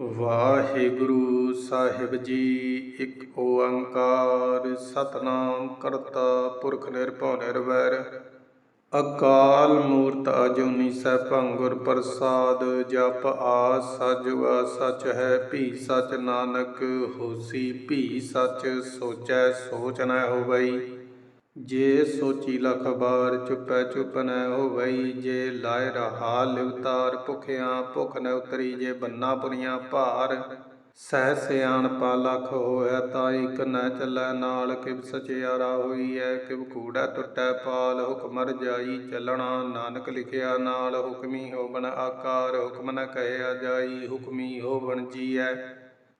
ਵਾਹਿਗੁਰੂ ਸਾਹਿਬ ਜੀ, ਇੱਕ ਓੰਕਾਰ ਸਤਨਾਮ ਕਰਤਾ ਪੁਰਖ ਨਿਰਭਉ ਨਿਰਵੈਰ। ਅਕਾਲ ਮੂਰਤ ਅਜੂਨੀ ਸੈਭੰ ਗੁਰ ਪ੍ਰਸਾਦ, ਜਪ ਆ ਸਜੁਆ ਸਚ ਹੈ, ਭੀ ਸਚ ਨਾਨਕ ਹੋਸੀ, ਭੀ ਸਚ ਸੋਚੈ ਸੋਚ ਨ ਹੋਵਈ। ਜੇ ਸੋਚੀ ਲਖ ਬਾਰ ਚੁਪੈ ਚੁਪ ਨ ਹੋਵਈ, ਜੇ ਲਾਇ ਰਹਾ ਲਿਵਤਾਰ ਭੁਖਿਆ, ਭੁਖ ਨ ਉਤਰੀ, ਜੇ ਬੰਨਾ ਪੁਰੀਆਂ ਭਾਰ, ਸਹਿ ਸਿਆਣਪਾ ਲਖ ਹੋਇਆ, ਤਾਂ ਇਕ ਨ ਚੱਲੈ ਨਾਲ, ਕਿਵ ਸਚਿਆਰਾ ਹੋਈਐ, ਕਿਵ ਕੂੜਾ ਟੁੱਟੈ ਪਾਲ, ਹੁਕਮ ਰਜਾਈ ਚੱਲਣਾ, ਨਾਨਕ ਲਿਖਿਆ ਨਾਲ, ਹੁਕਮੀ ਹੋਵਨ ਆਕਾਰ, ਹੁਕਮ ਨ ਕਹਿਆ ਜਾਈ, ਹੁਕਮੀ ਹੋਵਨ ਜੀਐ।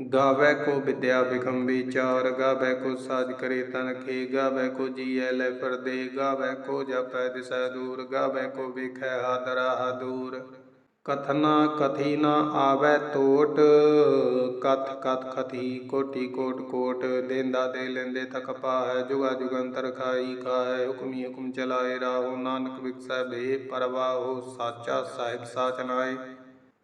ਗਾਵੇ ਕੋ ਵਿਦਿਆ ਬਿਖਮ ਵਿਚਾਰ ਗਾਵੇ ਕੋ ਸਾਜ ਕਰੇ ਤਨ ਖੇ, ਗਾਵੇ ਕੋ ਜੀਐ ਲੈ ਪਰਦੇ ਗਾਵੇ ਕੋ ਜਪੈ ਦਿਸੈ ਦੂਰ, ਗਾਵੇ ਕੋ ਵੇਖੈ ਹਾਦਰਾ ਦੂਰ ਕਥਨਾ ਕਥੀ ਨਾ ਆਵੈ ਟੋਟ ਕਥ ਕਥ ਕਥੀ ਕੋਟੀ ਕੋਟ ਕੋਟ, ਦੇਂਦਾ ਦੇ ਲੈਂਦੇ ਤਕ ਪਾਹੈ, ਜੁਗਾ ਜੁਗੰਤਰ ਖਾਈ ਖਾਏ ਹੁਕਮੀ ਹੁਕਮ ਚਲਾਏ ਰਾਹੋ, ਨਾਨਕ ਵਿਕਸੈ ਬੇ ਪਰਵਾਹੋ, ਸਾਚਾ ਸਾਹਿਬ ਸਾਚ ਨਾਏ।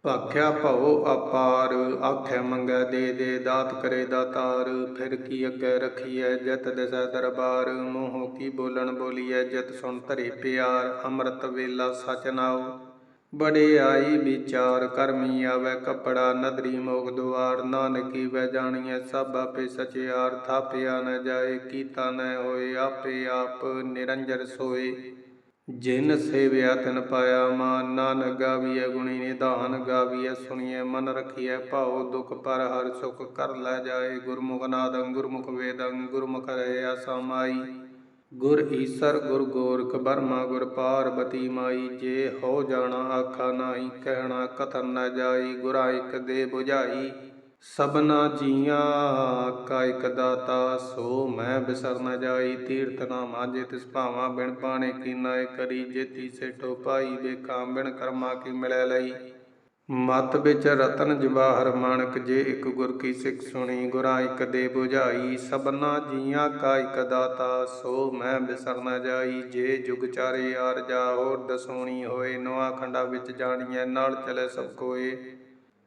ਭਾਖਿਆ ਭਉ ਅਪਾਰ, ਆਖੇ ਮੰਗੈ ਦੇ ਦੇ ਦਾਤ ਕਰੇ ਦਾਤਾਰ, ਫਿਰ ਕੀ ਅੱਗੇ ਰਖੀਐ ਜਤ ਦਿਸੈ ਦਰਬਾਰ, ਮੂੰਹੋਂ ਕੀ ਬੋਲਣ ਬੋਲੀਐ ਜਤ ਸੁਣ ਧਰੇ ਪਿਆਰ, ਅੰਮ੍ਰਿਤ ਵੇਲਾ ਸਚ ਨਾਉ। ਬੜੇ ਆਈ ਵਿਚਾਰ ਕਰਮੀ ਆਵੇ ਕਪੜਾ, ਨਦਰੀ ਮੋਖ ਦੁਆਰ, ਨਾਨਕੀ ਵੈ ਜਾਣੀਐ ਸਭ ਆਪੇ ਸਚਿਆਰ, ਥਾਪਿਆ ਨ ਜਾਏ, ਕੀਤਾ ਨ ਹੋਏ ਆਪੇ ਆਪ ਨਿਰੰਜਰ ਸੋਏ। ਜਿਨ ਸੇਵਿਆ ਤਿਨ ਪਾਇਆ ਮਾਨ, ਨਾਨਕ ਗਾਵੀਐ, ਗੁਣੀ ਨਿਧਾਨ ਗਾਵੀਐ, ਸੁਣੀਐ, ਮਨ ਰਖੀਐ, ਭਾਉ ਦੁਖ ਪਰ ਹਰ ਸੁਖ ਕਰ ਲੈ ਜਾਏ, ਗੁਰਮੁਖ ਨਾਦੰ, ਗੁਰਮੁਖ ਵੇਦੰ, ਗੁਰਮੁਖ ਰਹਿਆ ਸਮਾਈ ਗੁਰ ਈਸਰ, ਗੁਰ ਗੋਰਖ ਬਰਮਾ, ਗੁਰ ਪਾਰਬਤੀ ਮਾਈ, ਜੇ ਹੋ ਜਾਣਾ ਆਖਾ ਨਾਹੀ, ਕਹਿਣਾ ਕਥਨ ਨਾ ਜਾਈ, ਗੁਰਾ ਇਕ ਦੇ 부ਝਾਈ ਸਭਨਾ ਜੀਆਂ, ਕਾ ਇਕ ਦਾਤਾ, ਸੋ ਮੈਂ ਬਿਸਰ ਨ ਜਾਈ। ਤੀਰਥ ਨਾਮਾ ਜੇ ਤਿਸ ਭਾਵਾਂ ਬਿਨ ਪਾਣੇ ਕੀ ਨਾਇ ਕਰੀ। ਜੇਤੀ ਸੇਠੋ ਪਾਈ ਵੇਖਾਂ ਬਿਨ ਕਰਮਾ ਕੀ ਮਿਲੈ ਲਈ। ਮਤ ਵਿੱਚ ਰਤਨ ਜਵਾਹਰ ਮਾਣਕ, ਜੇ ਇੱਕ ਗੁਰ ਕੀ ਸਿੱਖ ਸੁਣੀ, ਗੁਰਾਂ ਇਕ ਦੇ 부ਝਾਈ ਸਭਨਾ ਜੀਆਂ, ਕਾ ਇਕ ਦਾਤਾ, ਸੋ ਮੈਂ ਬਿਸਰ ਨ ਜਾਈ। ਜੇ ਜੁਗ ਚਾਰੇ ਆਰ ਜਾ, ਹੋਰ ਦਸੋਣੀ ਹੋਏ ਨਵਾ ਖੰਡਾ ਵਿੱਚ ਜਾਣੀਐ, ਨਾਲ ਚਲੇ ਸਭ ਕੋਏ।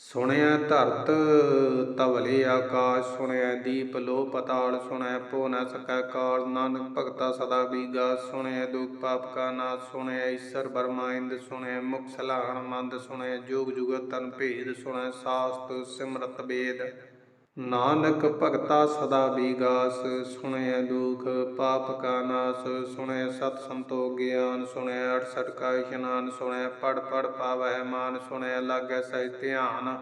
ਸੁਣਿਆ ਧਰਤ ਤਵਲੇ ਆਕਾਸ਼ ਸੁਣਿਆ ਦੀਪ ਲੋ ਪਤਾਲ ਸੁਣਿਆ ਪੋ ਨ ਸਕੈ ਕਾਲ, ਨਾਨਕ ਭਗਤਾ ਸਦਾ ਬੀਗਾ ਸੁਣਿਆ ਦੁਖ ਪਾਪ ਕਾ ਨਾਸ਼ ਸੁਣਿਆ ਈਸ਼ਰ ਬਰਮਾਇੰਦ ਸੁਣਿਆ ਮੁਖ ਸਲਾਹਣ ਮੰਦ ਸੁਣਿਆ ਜੋਗ ਜੁਗ ਤਨ ਭੇਦ ਸੁਣਿਆ ਸਾਸਤ ਸਿਮਰਤ ਵੇਦ ਨਾਨਕ ਭਗਤਾ ਸਦਾ ਬੀਗਾਸ ਸੁਣਿਆ ਦੁਖ, ਪਾਪ ਕਾ ਨਾਸ, ਸੁਣੈ ਸਤ ਸੰਤੋਖ ਗਿਆਨ ਸੁਣਿਆ 68 ਕਾ ਇਸ਼ਨਾਨ, ਸੁਣੈ ਪੜ ਪੜ ਪਾਵੈ ਮਾਨ ਸੁਣਿਆ ਲਾਗੈ ਸਹਿ ਧਿਆਨ।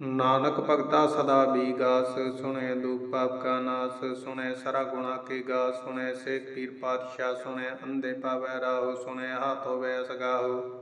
ਨਾਨਕ ਭਗਤਾ ਸਦਾ ਬੀਗਾਸ ਸੁਣਿਆ ਦੁਖ, ਪਾਪ ਕਾ ਨਾਸ, ਸੁਣੈ ਸਰਾ ਗੁਣਾ ਕੇ ਗਾ ਸੁਣੈ ਸੇਖ ਪੀਰ ਪਾਤਸ਼ਾਹ, ਸੁਣੈ ਅੰਧੇ ਪਾਵੈ ਰਾਹੋ, ਸੁਣੈ ਹਾਥ ਹੋਵੇ ਸਗਾਹੋ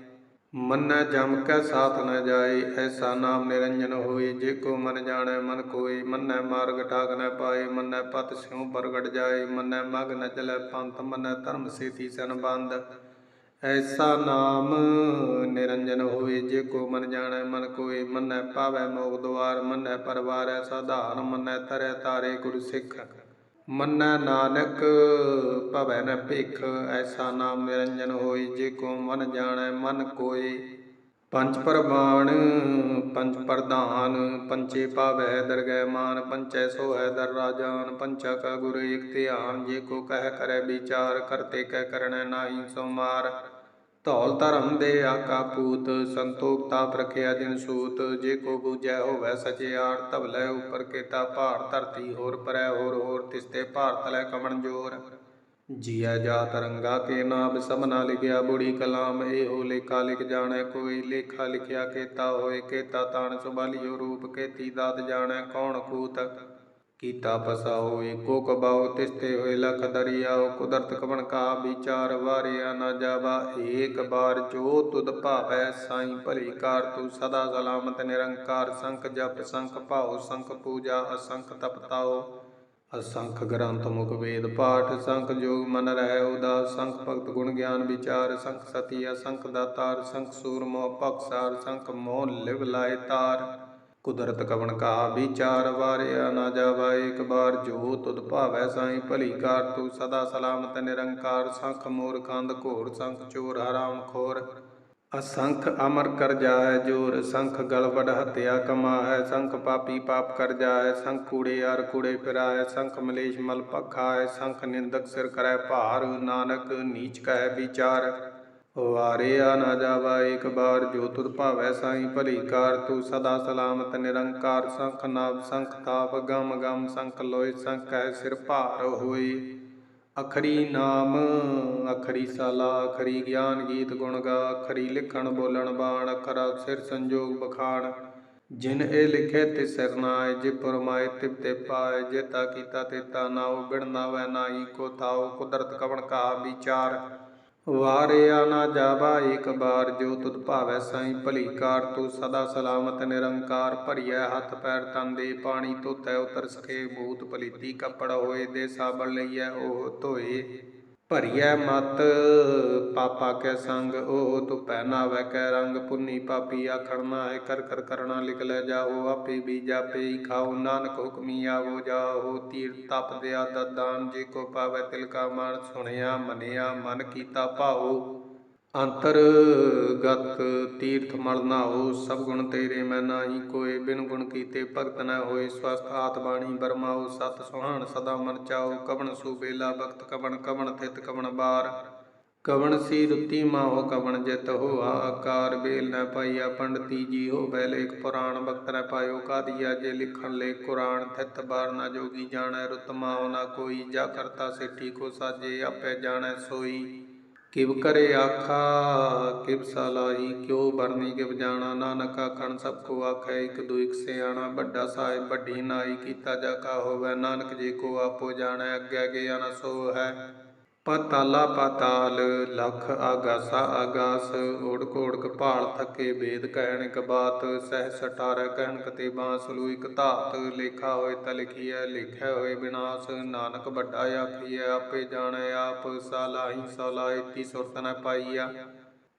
ਮੰਨੈ ਜਮ ਕੈ ਸਾਥ ਨ ਜਾਏ, ਐਸਾ ਨਾਮ ਨਿਰੰਜਨ ਹੋਏ। ਜੇ ਕੋ ਮਨ ਜਾਣੈ ਮਨ ਕੋਏ, ਮੰਨੈ ਮਾਰਗ ਠਾਕ ਨ ਪਾਏ, ਮੰਨੈ ਪਤ ਸਿਉ ਪ੍ਰਗਟ ਜਾਏ। ਮੰਨੈ ਮਗ ਨ ਚਲੈ ਪੰਥ, ਮੰਨੈ ਧਰਮ ਸੇਤੀ ਸਨ ਐਸਾ ਨਾਮ ਨਿਰੰਜਨ ਹੋਏ, ਜੇ ਕੋ ਮਨ ਜਾਣੈ ਮਨ ਕੋਏ, ਮੰਨੈ ਪਾਵੈ ਮੋਗ ਦੁਆਰ, ਮੰਨੈ ਪਰਵਾਰੈ ਸਾਧਾਰਨ, ਮੰਨੈ ਤਰੈ ਤਾਰੇ ਗੁਰ ਸਿੱਖ ਮੰਨੈ ਨਾਨਕ, ਭਵੈ ਨ ਭਿਖ, ਐਸਾ ਨਾਮ ਨਿਰੰਜਨ ਹੋਈ, ਜੇ ਕੋ ਮਨ ਜਾਣੈ, ਮਨ ਕੋਏ। ਪੰਜ ਪਰਮਾਨ ਪੰਜ ਪ੍ਰਧਾਨ ਪੰਚੇ ਪਾਵੈ, ਦਰਗਹਿ ਮਾਨ, ਪੰਚੈ ਸੋ ਹੈ ਦਰ ਰਾਜਾਨ, ਪੰਚਾ ਕਾ ਗੁਰ ਏਕ ਧਿਆਨ, ਜੇ ਕੋ ਕਹਿ ਕਰੈ ਵਿਚਾਰ, ਕਰਤੇ ਕਹਿ ਕਰਣੈ ਨਾਹੀ ਸੋ ਮਾਰ ਧੌਲ ਧਰਮ ਦੇ ਆਕਾ ਪੂਤ ਸੰਤੋਖ ਤਾਪ ਰਖਿਆ ਜਿਨ ਸੂਤ, ਜੇ ਕੋ ਬੂਝੈ ਹੋਵੈ ਸਚਿਆਰ ਧਵਲੇ ਉਪਰ ਕੇਤਾ ਭਾਰ, ਧਰਤੀ ਹੋਰ ਪਰੈ ਹੋਰ ਹੋਰ ਤਿਸਤੇ ਭਾਰਤ ਲੈ ਕਮਣ ਜੋਰ। ਜੀਆ ਜਾ ਤਰੰਗਾ ਕੇ ਨਾਮ ਸਭਨਾ ਲਿਖਿਆ ਬੁੜੀ ਕਲਾਮ ਇਹੋ ਲੇਖਾ ਲਿਖ ਜਾਣੈ, ਕੋਈ ਲੇਖਾ ਲਿਖਿਆ ਕੇਤਾ ਹੋਏ, ਕੇਤਾ ਤਾਣ ਸੁਭਾਲਿਓ ਰੂਪ, ਕੇਤੀ ਦਾਤ ਜਾਣੈ, ਕੌਣ ਕੂਤ? ਕੀਤਾ ਪਸਾਓ ਏਕੋ ਕਬਾਓ ਤਿਸਤੇ ਹੋਏ ਲਖ ਦਰਿਆਓ ਕੁਦਰਤ ਕਵਣ ਕਾ ਵਿਚਾਰ ਵਾਰਿਆ ਨਾ ਜਾਵਾ। ਏਕ ਬਾਰ ਜੋ ਤੁਧ ਭਾਵੈ ਸਾਈ ਭਲੀ ਕਾਰ, ਤੂੰ ਸਦਾ ਸਲਾਮਤ ਨਿਰੰਕਾਰ। ਸੰਖ ਜਪ, ਸੰਖ ਭਾਉ, ਸੰਖ ਪੂਜਾ, ਅਸੰਖ ਤਪਤਾਓ ਅਸੰਖ ਗ੍ਰੰਥ ਮੁਖ ਵੇਦ ਪਾਠ, ਸੰਖ ਜੋਗ ਮਨ ਰਹਿ ਉਦਾਸ। ਸੰਖ ਭਗਤ ਗੁਣ ਗਿਆਨ ਵਿਚਾਰ, ਸੰਖ ਸਤੀ ਅਸੰਖ ਦਾਤਾਰ। ਸੰਖ ਸੂਰ ਸੂਰਮੋ ਪਕਸਾਰ ਸੰਖ ਮੋਹ ਲਿਵ ਲਾਇ ਤਾਰ। ਕੁਦਰਤ ਕਵਣ ਕਾ ਵਿਚਾਰ ਵਾਰਿਆ ਨਾ ਜਾਵਾ ਏਕ ਬਾਰ, ਜੋ ਤੁਧ ਭਾਵੈ ਸਾਈ ਭਲੀ ਕਾਰ, ਤੂੰ ਸਦਾ ਸਲਾਮਤ ਨਿਰੰਕਾਰ, ਸੰਖ ਮੋਰ ਕੰਦ ਘੋਰ, ਸੰਖ ਚੋਰ ਹਰਾਮ ਖੋਰ। ਅਸੰਖ ਅਮਰ ਕਰ ਜਾਏ ਜੋਰ, ਸੰਖ ਗਲਵੜ ਵਡ ਹਤਿਆ ਕਮਾਏ, ਸੰਖ ਪਾਪੀ ਪਾਪ ਕਰ ਜਾਏ, ਸੰਖ ਕੂੜੇ ਅਰ ਕੂੜੇ ਫਿਰਾਏ, ਸੰਖ ਮਲੇਸ਼ ਮਲ ਪਖਾਏ, ਸੰਖ ਨਿੰਦਕ ਸਿਰ ਕਰੈ ਭਾਰ, ਨਾਨਕ ਨੀਚ ਕਹਿ ਵਿਚਾਰ। ਵਾਰਿਆ ਨਾ ਜਾਵਾ ਏਕ ਬਾਰ ਜੋ ਤੁਧ ਭਾਵੈ ਸਾਈ, ਭਲੀ ਕਾਰ ਤੂੰ ਸਦਾ ਸਲਾਮਤ, ਨਿਰੰਕਾਰ ਸੰਖ ਨਾਭ ਸੰਖ ਤਾਪ, ਗਮ ਗਮ ਸੰਖ ਲੋਇ ਸੰਖ ਕਹਿ ਸਿਰ ਭਾਰ ਹੋਈ। ਅਖਰੀ ਨਾਮ, ਅਖਰੀ ਸਾਲਾ, ਅਖਰੀ ਗਿਆਨ ਗੀਤ ਗੁਣ ਗਾ, ਅਖਰੀ ਲਿਖਣ ਬੋਲਣ ਬਾਣ, ਅਖਰਾ ਸਿਰ ਸੰਜੋਗ ਬਖਾਣ। ਜਿਨ ਇਹ ਲਿਖੇ ਤੇ ਸਿਰ ਨਾਏ, ਜੇ ਪਰਮਾਏ ਤਿਵ ਤੇ ਪਾਏ ਜੇਤਾ ਕੀਤਾ ਤੇਤਾ ਨਾਉ, ਬਿਨ ਨਾਵੈ ਨਾਹੀ ਕੋ ਥਾਉ ਕੁਦਰਤ ਕਵਣ ਕਾ ਵਿਚਾਰ। ਵਾਰਿਆ ਨਾ ਜਾਵਾ ਏਕ ਬਾਰ ਜੋ ਤੁਧ ਭਾਵੈ ਸਾਈ ਭਲੀ ਕਾਰ ਤੂੰ ਸਦਾ ਸਲਾਮਤ ਨਿਰੰਕਾਰ ਭਰੀਐ, ਹੱਥ ਪੈਰ ਤਨ ਦੇ ਪਾਣੀ ਧੋਤੈ, ਉਤਰ ਸਕੇ ਭੂਤ ਪਲੀਤੀ ਕੱਪੜ ਹੋਏ ਦੇ ਸਾਬਣ ਲਈਐ, ਉਹ ਧੋਏ। ਭਰੀਐ ਮਤ, ਪਾਪਾ ਕੈ ਸੰਗ, ਉਹ ਤੂੰ ਪਹਿਨਾਵੈ ਕੈ ਰੰਗ, ਪੁੰਨੀ ਪਾਪੀ ਆਖਣ ਹੈ ਕਰ ਕਰ ਕਰਣਾ ਲਿਖ ਲੈ ਜਾਓ, ਆਪੇ ਵੀ ਜਾਪੇ ਖਾਓ, ਨਾਨਕ ਹੁਕਮੀ ਆਵੋ ਜਾਓ ਤੀਰ ਤਪ ਦਿਆ ਦਦਾਨ ਜੇ ਕੋ ਪਾਵੈ ਤਿਲ ਕਾ ਮਾਨ ਸੁਣਿਆ ਮਨਿਆ ਮਨ ਕੀਤਾ ਭਾਉ ਅੰਤਰ ਗਤ ਤੀਰਥ ਮਲ ਹੋ ਸਭ ਗੁਣ ਤੇਰੇ ਮੈਂ ਨਾਹੀ। ਕੋਏ ਬਿਨ ਗੁਣ ਕੀਤੇ ਭਗਤ ਨਾ ਹੋਏ, ਸਵਸਥ ਆਤ ਬਾਣੀ ਬਰਮਾਓ। ਸਤ ਸੁਹਾਣ ਸਦਾ ਮਨ ਚਾਓ, ਕਵਣ ਸੁਬੇਲਾ ਬਖਤ ਕਵਣ ਕਵਣ ਥਿਤ ਕਵਣ ਬਾਰ। ਕਵਣ ਸੀ ਰੁੱਤੀ ਮਾਹੋ, ਕਵਣ ਜਿਤ ਹੋ ਆਕਾਰ। ਬੇਲ ਨ ਪਾਈਆ, ਪੰਡਤੀ ਜੀ ਹੋ ਬੈ ਲੇਖ ਪੁਰਾਣ ਬਖਤ ਨਾ ਪਾਇਓ। ਕਾਦੀਆ ਜੇ ਲਿਖਣ ਲੇ ਕੁਰਾਨ, ਥਿਤ ਬਾਰ ਨਾ ਜੋਗੀ ਜਾਣੈ। ਰੁਤ ਨਾ ਕੋਈ, ਜਾ ਕਰਤਾ ਸਿੱਠੀ ਕੋ ਸਾਜੇ, ਆਪੇ ਜਾਣੈ ਸੋਈ। ਕਿਵ ਕਰੇ ਆਖਾ, ਕਿਵ ਸਲਾਹੀ ਕਿਉ ਬਰਨੀ, ਕਿਵ ਜਾਣਾ, ਨਾਨਕ ਆਖਣ ਸਭ ਕੋ ਆਖੈ, ਇਕ ਦੂ ਇਕ ਸਿਆਣਾ, ਵੱਡਾ ਸਾਹਿਬ, ਵੱਡੀ ਨਾਈ, ਕੀਤਾ ਜਾ ਕਾ ਹੋਵੇ, ਨਾਨਕ ਜੀ ਕੋ ਆਪੋ ਜਾਣੈ, ਅੱਗੇ ਗਿਆਨ ਸੋ ਹੈ। ਪਤਾਲਾ ਪਤਾਲ, ਲਖ ਆਗਾਸਾ ਆਗਾਸ ਓੜਕ ਓੜਕ ਭਾਲ ਥੱਕੇ ਵੇਦ ਕਹਿਣ ਕਬਾਤ ਸਹਿ ਸਟਾਰੈ ਕਹਿਣ ਕਤੇ ਬਾਂਸ ਲੂ ਇਕ ਧਾਤ, ਲੇਖਾ ਹੋਏ ਤਾ ਲਿਖੀਐ ਲਿਖਿਆ ਹੋਏ ਵਿਨਾਸ ਨਾਨਕ ਵੱਡਾ ਆਖੀਐ, ਆਪੇ ਜਾਣੈ ਆਪ, ਸਾਲਾਹੀ ਸਲਾਇਤੀ ਸੁਰਤ ਨ ਪਾਈਆ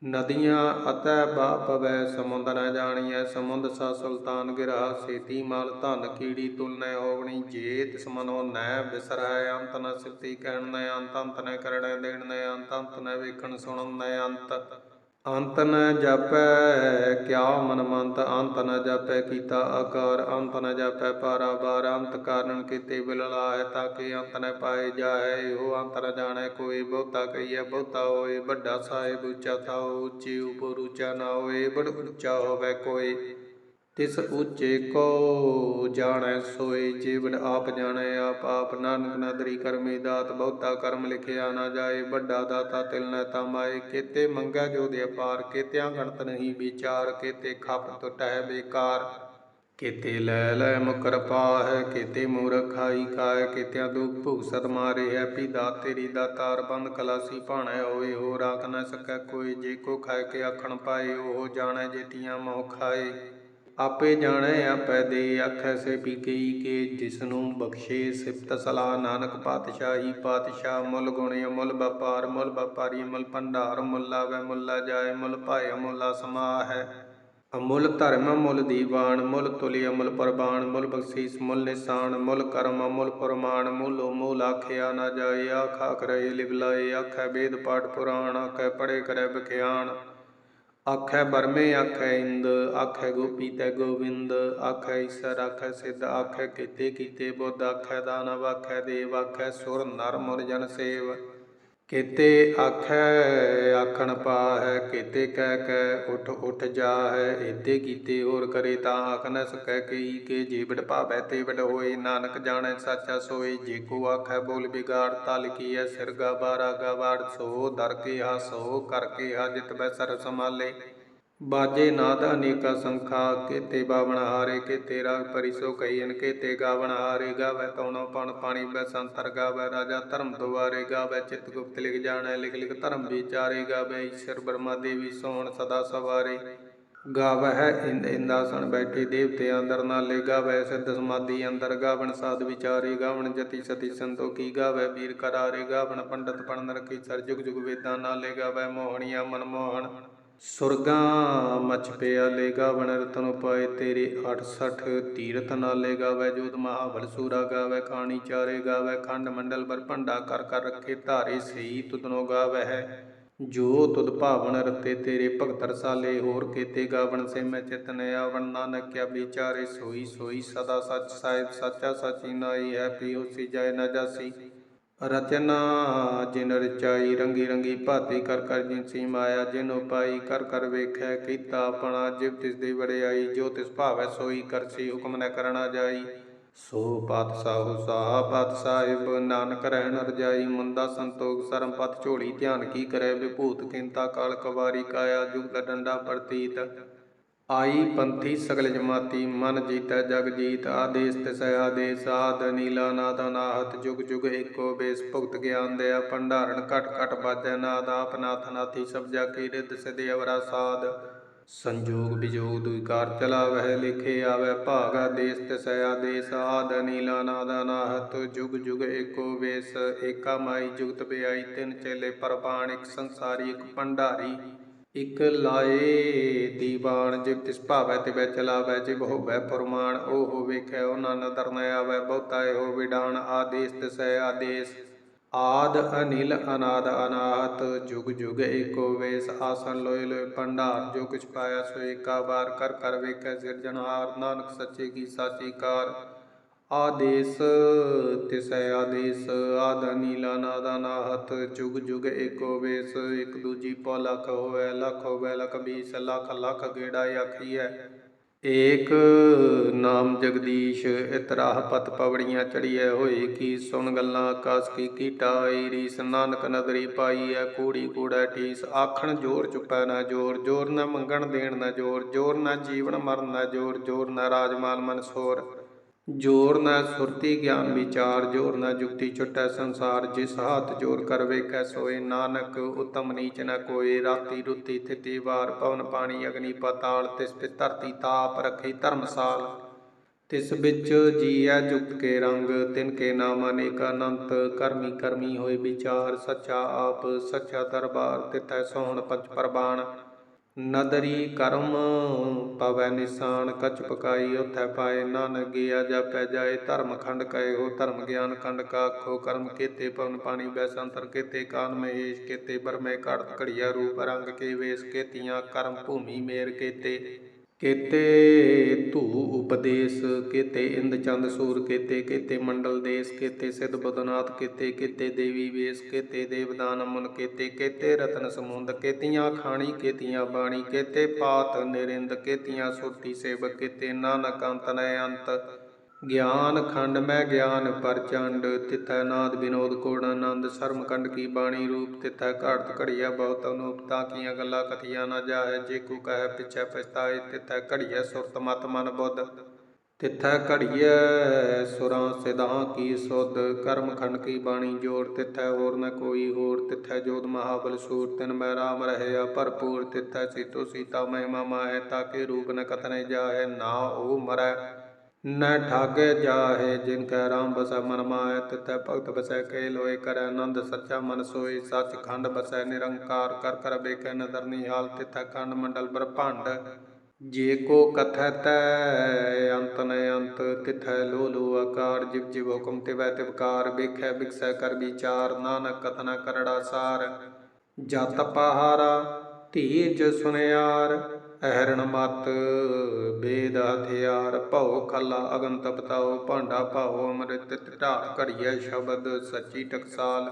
ਨਦੀਆਂ ਅਤੈ ਬਾਪਵੈ ਸਮੁੰਦ ਨ ਜਾਣੀਐ। ਸਮੁੰਦ ਸਾ ਸੁਲਤਾਨ ਗਿਰਾ, ਸੇਤੀ ਮਾਲ ਧਨ ਕੀੜੀ ਤੁਲ ਨੈ ਹੋਵਣੀ ਜੇ ਤਿਸ ਨੈ ਬਿਸਰੈ, ਅੰਤ ਨ ਸਿਫਤੀ ਕਹਿਣ ਨੈ ਅੰਤ ਅੰਤ ਨ ਕਰਣੈ ਦੇਣ ਨੈ ਅੰਤ ਅੰਤ ਨ ਵੇਖਣ ਸੁਣਨ ਨੈ ਅੰਤ ਅੰਤ ਨ ਜਪੈ ਕਿਆ ਮਨ ਮੰਤ ਅੰਤ ਨ ਜਾਪੈ ਕੀਤਾ ਆਕਾਰ ਅੰਤ ਨ ਪਾਰਾ ਬਾਰ ਅੰਤ ਕਾਰਨ ਕੀਤੇ ਤਾਂ ਕਿ ਅੰਤ ਨ ਪਾਏ ਜਾਏ। ਉਹ ਅੰਤ ਨ ਜਾਣੈ, ਕੋਈ ਬਹੁਤਾ ਕਹੀਐ, ਬਹੁਤਾ ਹੋਏ, ਵੱਡਾ ਸਾਹਿਬ ਉੱਚਾ ਥਾਉ, ਉੱਚੀ ਉਪਰ ਉੱਚਾ ਨਾ ਹੋਏ, ਬੜ ਉੱਚਾ ਹੋਵੇ ਕੋਈ। ਤਿਸ ਉੱਚੇ ਕੋ ਜਾਣੈ, ਸੋਏ ਜੀਵਨ ਆਪ ਜਾਣੈ, ਆਪ ਆਪ ਨਾਨਕ ਨਦਰੀ ਕਰਮੀ ਦਾਤ, ਬਹੁਤਾ ਕਰਮ ਲਿਖਿਆ ਨਾ ਜਾਏ, ਵੱਡਾ ਦਾਤਾ ਤਿਲ ਨ ਤਮਾਏ, ਕੀਤੇ ਮੰਗੈ ਜੋ ਦੇ ਅਪਾਰ, ਕੀਤਿਆਂ ਗਣਤ ਨਹੀਂ ਵਿਚਾਰ, ਕੀਤੇ ਖਪ ਟਟੈ ਬੇਕਾਰ। ਕੀਤੇ ਲੈ ਲੈ ਮੁਕਰ ਪਾਹੈ, ਕੀਤੇ ਮੂਰਖ ਖਾਈ ਕਾਇ ਕੀਤਿਆਂ ਦੁਖ ਭੂਸਤ ਮਾਰੇ ਹੈ, ਪੀ ਦਾ ਤੇਰੀ ਦਾਤਾਰ, ਬੰਦ ਕਲਾਸੀ ਭਾਣੈ ਹੋਏ ਹੋ ਰਾਖ ਨਾ ਸਕੈ ਕੋਈ, ਜੇ ਕੋ ਖਾਇ ਕੇ ਆਖਣ ਪਾਏ, ਉਹ ਜਾਣੈ ਜੇਤੀਆਂ ਮੋਹ ਖਾਏ। ਆਪੇ ਜਾਣੈ ਆਪੈ ਦੇ, ਆਖੈ ਸੇ ਪੀ ਕਈ ਕੇ ਜਿਸ ਨੂੰ ਬਖਸ਼ੇ ਸਿਫਤ ਸਲਾਹ। ਨਾਨਕ ਪਾਤਸ਼ਾਹੀ, ਪਾਤਸ਼ਾਹ ਮੁੱਲ ਗੁਣੇ, ਮੁੱਲ ਵਪਾਰ, ਮੁੱਲ ਵਪਾਰੀ, ਮੁੱਲ ਭੰਡਾਰ, ਮੁੱਲ ਵੈ ਮੁੱਲਾ ਜਾਏ ਮੁੱਲ ਭਾਇ ਮੁੱਲਾ ਸਮਾ ਹੈ ਅਮੁੱਲ ਧਰਮ, ਮੁੱਲ ਦੀਵਾਨ, ਮੁੱਲ ਤੁਲਿ ਅਮੁੱਲ ਪ੍ਰਵਾਨ, ਮੁੱਲ ਬਖਸ਼ੀਸ, ਮੁੱਲ ਨਿਸ਼ਾਨ, ਮੁੱਲ ਕਰਮ, ਮੁੱਲ ਪ੍ਰਮਾਣ, ਮੁੱਲ ਮੂਲ ਆਖਿਆ ਨਾ ਜਾਏ ਆਖਾ ਕਰੇ ਲਿਵ ਲਾਏ, ਆਖੈ ਵੇਦ ਪਾਠ ਪੁਰਾਣ, ਆਖੈ ਪੜੇ ਕਰੇ ਬਖਿਆਨ ਆਖੈ ਬਰਮੇ, ਆਖੈ ਇੰਦ, ਆਖੈ ਗੋਪੀ ਤੈ ਗੋਵਿੰਦ, ਆਖੈ ਈਸਰ, ਆਖੈ ਸਿੱਧ, ਆਖੈ ਕੀਤੇ ਕੀਤੇ ਬੁੱਧ, ਆਖੈ ਦਾਨਵ, ਆਖੈ ਦੇਵ, ਆਖੈ ਸੁਰ ਨਰ ਮੁਰ ਜਨ ਸੇਵ। ਕੇਤੇ ਆਖੈ, ਆਖਣ ਪਾਹੈ, ਕੇਤੇ ਕਹਿ ਕੈ ਉਠ ਉਠ ਜਾਹੈ, ਏਤੇ ਕੀਤੇ ਹੋਰ ਕਰੇ ਤਾਂ ਆਖ ਨ ਸਕੈ ਕਈ ਕੇ ਜੇ ਭਾਵੈ ਤੇ ਬਿੜ ਹੋਏ, ਨਾਨਕ ਜਾਣੈ ਸਾਚਾ ਸੋਏ, ਜੇ ਕੋ ਆਖੈ ਬੋਲ ਬਿਗਾੜ ਤਲ ਕੀਐ ਸਿਰਗਾ ਬਾਰਾ ਗਵਾੜ ਸੋ ਦਰ ਕੇ ਹਾ ਸੋ ਕਰ ਕੇ ਹਾ ਜਿਤ ਬੈ ਸਰ ਸਮਾਲੇ ਬਾਜੇ ਨਾਦ ਅਨੇਕਾ ਸੰਖਾ, ਕੇਤੇ ਬਾਵਣ ਹਾਰੇ, ਕੇਤੇ ਰਾਗ ਪਰਿਸੋ ਕਈਨ ਕੇਤੇ ਗਾਵਣ ਹਾਰੇ, ਗਾਵੇ ਤਉਣੋ ਪਣ ਪਾਣੀ, ਬੈ ਸੰਤਰ ਗਾਵੇ ਰਾਜਾ ਧਰਮ ਦੁਆਰੇ, ਗਾਵੇ ਚਿਤ ਗੁਪਤ ਲਿਖ ਜਾਣੈ, ਲਿਖ ਲਿਖ ਧਰਮ ਵਿਚਾਰੇ, ਗਾਵੇ ਈਸ਼ਰ ਬ੍ਰਹਮਾ ਦੇਵੀ ਸੋਹਣ ਸਦਾ ਸਵਾਰੇ। ਗਾਵੈ ਹੈ ਇੰਦ ਇੰਦਾਸਣ ਬੈਠੇ ਦੇਵਤੇ ਅੰਦਰ ਨਾਲੇ, ਗਾਵੈ ਸਿੱਧ ਸਮਾਧੀ ਅੰਦਰ, ਗਾਵਣ ਸਾਧ ਵਿਚਾਰੇ, ਗਾਵਣ ਜਤੀ ਸਤੀ ਸੰਤੋਖੀ, ਗਾਵੈ ਵੀਰ ਕਰਾਰੇ, ਗਾਵਣ ਪੰਡਤ ਪੜਨ ਰਖੀ ਸਰ ਜੁਗ ਜੁਗ ਵੇਦਾਂ ਨਾਲੇ, ਗਾਵੈ ਮੋਹਣੀਆਂ ਮਨ ਮੋਹਣ ਸੁਰਗਾ ਮਚ ਪਿਆਲੇ ਗਾਵਣ ਰਤਨ ਪਾਏ ਤੇਰੇ 68 ਤੀਰਥ ਨਾਲੇ ਗਾਵੇ ਜੋਤ ਮਹਾਵਲ ਸੂਰਾ ਗਾਵੇ, ਕਾਣੀ ਚਾਰੇ ਗਾਵੇ, ਖੰਡ ਮੰਡਲ ਪਰ ਭੰਡਾ ਕਰ ਕਰ ਰੱਖੇ ਧਾਰੇ ਸਈ ਤੁਧਨੋ ਗਾਵੇ ਹੈ। ਜੋ ਤੁਦ ਭਾਵਨ ਰਤੇ ਤੇਰੇ ਭਗਤ ਰਸਾਲੇ, ਹੋਰ ਕੀਤੇ ਗਾਵਣ ਸੇ ਮੈਂ ਚਿਤਨ ਆਵਣ। ਨਾਨਕ ਕਿਆ ਵਿਚਾਰੇ ਸੋਈ ਸੋਈ ਸਦਾ ਸੱਚ ਸਾਹਿਬ, ਸੱਚਾ ਸਾਚੀ ਨਾਈ ਹੈ, ਪਿਓ ਸੀ ਜਾਏ ਨਾ ਜਾਸੀ। ਰਚਨਾ ਜਿਨ ਰਚਾਈ ਰੰਗੀ ਰੰਗੀ ਭਾਤੀ ਕਰ ਕਰ ਜਿਨਸੀ ਮਾਇਆ, ਜਿਨ ਉਪਾਈ ਕਰ ਕਰ ਵੇਖੈ, ਕੀਤਾ ਆਪਣਾ ਜਿਵ ਤਿਸ ਦੀ ਵਡਿਆਈ, ਜੋ ਤਿਸ ਭਾਵੈ ਸੋਈ ਕਰਸੀ ਹੁਕਮ ਨ ਕਰਣਾ ਜਾਈ। ਸੋ ਪਾਤਸ਼ਾਹੂ ਸਾਹ ਪਤ ਸਾਹਿਬ ਨਾਨਕ ਰਹਿਣ ਰਜਾਈ ਮੁੰਦਾ ਸੰਤੋਖ ਸਰਮ ਪਤ ਝੋਲੀ, ਧਿਆਨ ਕੀ ਕਰੈ, ਵਿਭੂਤ ਕਿੰਤਾ ਕਾਲ ਕਵਾਰੀ ਕਾਇਆ ਜੁਗ ਡੰਡਾ ਪ੍ਰਤੀਤ। ਆਈ ਪੰਥੀ ਸਗਲ ਜਮਾਤੀ, ਮਨ ਜੀਤੈ ਜਗ ਜੀਤ, ਆਦੇਸ ਤਿਸੈ ਆਦੇਸ, ਆਦ ਨੀਲਾ ਨਾਦ ਅਨਾਹਤ, ਜੁਗ ਜੁਗ ਏਕੋ ਬੇਸ, ਭੁਗਤ ਗਿਆਨ ਦਿਆ, ਭੰਡਾਰਨ ਘਟ ਘਟ ਬਾਜੈ, ਨਾਦ ਆਪ ਨਾਥ ਨਾਥੀ, ਸਭ ਜਾ ਕੀ ਰਿੱਧ ਸਿਧਿ ਅਵਰਾ ਸਾਧ। ਸੰਜੋਗ ਵਿਜੋਗ ਦੁਇਕਾਰ ਚਲਾਵਹਿ, ਲਿਖੇ ਆਵੈ ਭਾਗ ਆਦੇਸ ਤਿਸੈ ਆਦੇਸ, ਆਦ ਨੀਲਾ ਨਾਦ ਅਨਾਹਤ, ਜੁਗ ਜੁਗ ਏਕੋ ਬੇਸ, ਏਕਾ ਮਾਈ ਜੁਗਤ ਬਿਆਈ, ਤਿਨ ਚੇਲੇ ਪਰਬਾਣ ਇੱਕ ਸੰਸਾਰੀ, ਇੱਕ ਭੰਡਾਰੀ। ਇਕ ਲਾਏ ਦੀਵਾਨ ਜਿਵ ਤਿਸ ਭਾਵੈ ਤਿਵੈ ਚਲਾਵੈ ਜਿਵ ਹੋਵੈ ਫਰਮਾਨ, ਉਹ ਹੋ ਵੇਖੈ ਉਹਨਾਂ ਨਦਰ ਨ ਆਵੈ, ਬਹੁਤਾ ਇਹੋ ਵਿਡਾਨ, ਆਦੇਸ ਤਿਸੈ ਆਦੇਸ। ਆਦ ਅਨਿਲ ਅਨਾਦ ਅਨਾਹਤ, ਜੁਗ ਜੁਗ ਏਕੋ ਵੇਸ, ਆਸਨ ਲੋਇ ਲੋਇ ਭੰਡਾਰ, ਜੋ ਕੁਛ ਪਾਇਆ ਸੋ ਏਕਾ ਵਾਰ, ਕਰ ਕਰ ਵੇਖੈ ਸਿਰਜਣਹਾਰ ਨਾਨਕ ਸੱਚੇ ਕੀ ਸਾਚੀ ਕਾਰ। ਆਦੇਸ, ਤਿਸੈ ਆਦੇਸ, ਆਦ ਨੀਲਾ ਨਾਦਾ ਨਾਹਤ ਜੁਗ ਜੁਗ ਏਕੋ ਵੇਸ ਇਕ ਦੂਜੀ ਪਉ ਲਖ ਹੋਵੇ ਲਖ ਹੋਵੇ, ਲਖ ਬੀਸ, ਲਖ ਲਖ ਗੇੜਾ ਆਖੀਐ। ਏਕ ਨਾਮ ਜਗਦੀਸ਼ ਇਤਰਾਹ ਪਤ ਪਵੜੀਆਂ ਚੜੀਐ, ਹੋਏ ਕੀ ਸੁਣ ਗੱਲਾਂ ਆਕਾਸ ਕੀ ਕੀਟਾਈ ਰੀਸ ਨਾਨਕ ਨਦਰੀ ਪਾਈ ਐ ਕੂੜੀ ਕੂੜਾ ਟੀਸ ਆਖਣ ਜੋਰ ਚੁੱਪੈ ਨਾ ਜੋਰ ਜੋਰ ਨਾ ਮੰਗਣ ਦੇਣ ਨਾ ਜੋਰ ਜੋਰ ਨਾ ਜੀਵਨ ਮਰਨ ਨਾ ਜੋਰ ਜੋਰ ਨਾ ਰਾਜਮਾਲ ਮਨਸੋਰ ਜੋਰ ਨਾ ਸੁਰਤੀ ਗਿਆਨ ਵਿਚਾਰ, ਜੋਰ ਨਾ ਜੁਗਤੀ ਛੁਟੈ ਸੰਸਾਰ। ਜਿਸ ਹੱਥ ਜੋਰ ਕਰ ਵੇਖੈ ਸੋਏ ਨਾਨਕ। ਉਤਮ ਨੀਚ ਨ ਕੋਏ, ਰਾਤੀ ਰੁੱਤੀ ਥਿਤੀ ਵਾਰ। ਪਵਨ ਪਾਣੀ ਅਗਨੀ ਪਤਾਲ, ਤਿਸ ਪਿ ਧਰਤੀ ਤਾਪ ਰਖੀ ਧਰਮਸਾਲ। ਤਿਸ ਵਿੱਚ ਜੀਐ ਜੁਗਤ ਕੇ ਰੰਗ, ਤਿਨ ਕੇ ਨਾਮ ਅਨੇਕ ਅਨੰਤ। ਕਰਮੀ ਕਰਮੀ ਹੋਏ ਵਿਚਾਰ, ਸੱਚਾ ਆਪ, ਸੱਚਾ ਦਰਬਾਰ। ਤਿਤੈ ਸੋਹਣ ਪੰਚ ਪ੍ਰਬਾਣ ਨਦਰੀ ਕਰਮ ਪਵੈ ਨਿਸ਼ਾਨ, ਕਛ ਪਕਾਈ ਉਥੈ ਪਾਏ ਨਾਨਕ, ਗਿਆ ਜਾਪੈ ਜਾਏ ਧਰਮ ਖੰਡ ਕਏ ਹੋ ਧਰਮ ਗਿਆਨ ਕੰਡ ਕਾਖੋ ਕਰਮ ਕੀਤੇ ਪਵਨ ਪਾਣੀ ਬੈ ਸੰਤਰ, ਕੀਤੇ ਕਾਨ ਮਹੇਸ਼, ਕੀਤੇ ਬਰਮੇ ਘੜਤ ਘੜੀਆ ਰੂਪ ਰੰਗ ਕੇ ਵੇਸ, ਕੀਤੀਆਂ ਕਰਮ ਭੂਮੀ ਮੇਰ ਕੀਤੇ। ਕੀਤੇ ਧੂ ਉਪਦੇਸ਼, ਕੀਤੇ ਇੰਦ ਚੰਦ ਸੂਰ, ਕੀਤੇ ਕੀਤੇ ਮੰਡਲ ਦੇਸ, ਕੀਤੇ ਸਿਧ ਬਦਨਾਥ ਕੀਤੇ ਕੀਤੇ ਦੇਵੀ ਵੇਸ, ਕੀਤੇ ਦੇਵਦਾਨ ਅਮਨ, ਕੀਤੇ ਕੀਤੇ ਰਤਨ ਸਮੁੰਦ, ਕੀਤੀਆਂ ਖਾਣੀ, ਕੀਤੀਆਂ ਬਾਣੀ, ਕੀਤੇ ਪਾਤ ਨਿਰਿੰਦ, ਕੀਤੀਆਂ ਸੁਰਤੀ ਸੇਵਕ, ਕੀਤੇ ਨਾਨਕ ਅੰਤ ਨੈ ਅੰਤ। ਗਿਆਨ ਖੰਡ ਮੈਂ ਗਿਆਨ ਪਰਚੰਡ ਤਿਥੈ ਨਾਦ ਬਿਨੋਦ ਕੋੜ ਆਨੰਦ ਸਰਮ ਕੰਡ ਕੀ ਬਾਣੀ ਰੂਪ, ਤਿਥੈ ਘੜਤ ਘੜੀਆ ਬਹੁਤ ਅਨੂਪ, ਤਾਂ ਕੀਆਂ ਗੱਲਾਂ ਕਥੀਆਂ ਨਾ ਜਾਹੈ, ਜੇ ਕੋ ਕਹੈ ਪਿਛੈ ਪਛਤਾਏ, ਤਿਥੈ ਘੜੀਐ ਸੁਰਤ ਮਤ ਮਨ ਬੁੱਧ। ਤਿਥੈ ਘੜੀਐ ਸੁਰਾਂ ਸਿਧਾਂ ਕੀ ਸੁਧ, ਕਰਮ ਖੰਡ ਕੀ ਬਾਣੀ ਜੋੜ, ਤਿਥੈ ਹੋਰ ਨ ਕੋਈ ਹੋਰ, ਤਿਥੈ ਜੋਤ ਮਹਾਬਲ ਸੂਰ, ਤਿਨ ਮੈਂ ਰਾਮ ਰਹਿਆ ਭਰਪੂਰ, ਤਿਥੈ ਸੀਤੋ ਸੀਤਾ ਮਹਿਮਾ ਮਾਹੈ ਤਾਕੇ ਰੂਪ ਨ ਕਥਨੇ ਜਾਹੈ, ਨਾ ਉਹ ਮਰੈ। ਨ ਠਾਗੇ ਜਾਹੇ ਜਿਨ ਕੈ ਰਾਮ ਬਸੈ ਮਨ ਮਾਹੈ ਤਿਤੈ ਭਗਤ ਬਸੈ ਕੇ ਲੋਏ ਕਰੈ ਆਨੰਦ ਸੱਚਾ ਮਨ ਸੋਈ ਸੱਚ ਖੰਡ ਬਸੈ ਨਿਰੰਕਾਰ ਕਰ ਕਰ ਬੇਕੈ ਨਦਰ ਨਿਹਾਲ, ਤਿਥੈ ਖੰਡ ਮੰਡਲ ਬ੍ਰਹਮੰਡ ਜੇ ਕੋ ਕਥੈ ਤੈ, ਅੰਤ ਨ ਅੰਤ, ਤਿਥੈ ਲੋ ਲੋ ਆਕਾਰ, ਜਿਵ ਜਿਵ ਹੁਕਮ ਤਿਵੈ ਤਿਵਕਾਰ ਵੇਖੈ ਬਿਕਸੈ ਕਰ ਵਿਚਾਰ, ਨਾਨਕ ਕਥਨਾ ਕਰੜਾ ਸਾਰ। ਜਤ ਪਹਾਰਾ, ਧੀਰਜ ਸੁਨਿਆਰ ਅਹਰਣ ਮਤ, ਬੇਦ ਹਥਿਆਰ, ਭਉ ਖਲਾ ਅਗਨ ਤਪਤਾਉ ਭਾਂਡਾ ਭਾਉ, ਅੰਮ੍ਰਿਤ ਢਾਲ ਘੜੀਐ ਸ਼ਬਦ, ਸੱਚੀ ਟਕਸਾਲ।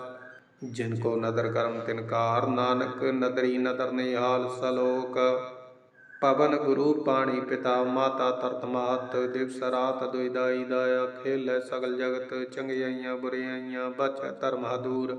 ਜਿਨ ਕੋ ਨਦਰ ਕਰਮ ਤਿਨਕਾਰ ਨਾਨਕ ਨਦਰੀ ਨਦਰ ਨਿਹਾਲ ਸਲੋਕ। ਪਵਨ ਗੁਰੂ ਪਾਣੀ ਪਿਤਾ, ਮਾਤਾ ਤਰਤ ਮਾਤ, ਦਿਵਸ ਰਾਤ ਦੁਇਦਾਈ ਦਾਇਆ, ਖੇਲੇ ਸਗਲ ਜਗਤ, ਚੰਗਿਆਈਆਂ ਬੁਰਿਆਈਆਂ, ਬਚ ਧਰਮ ਹਦੂਰ।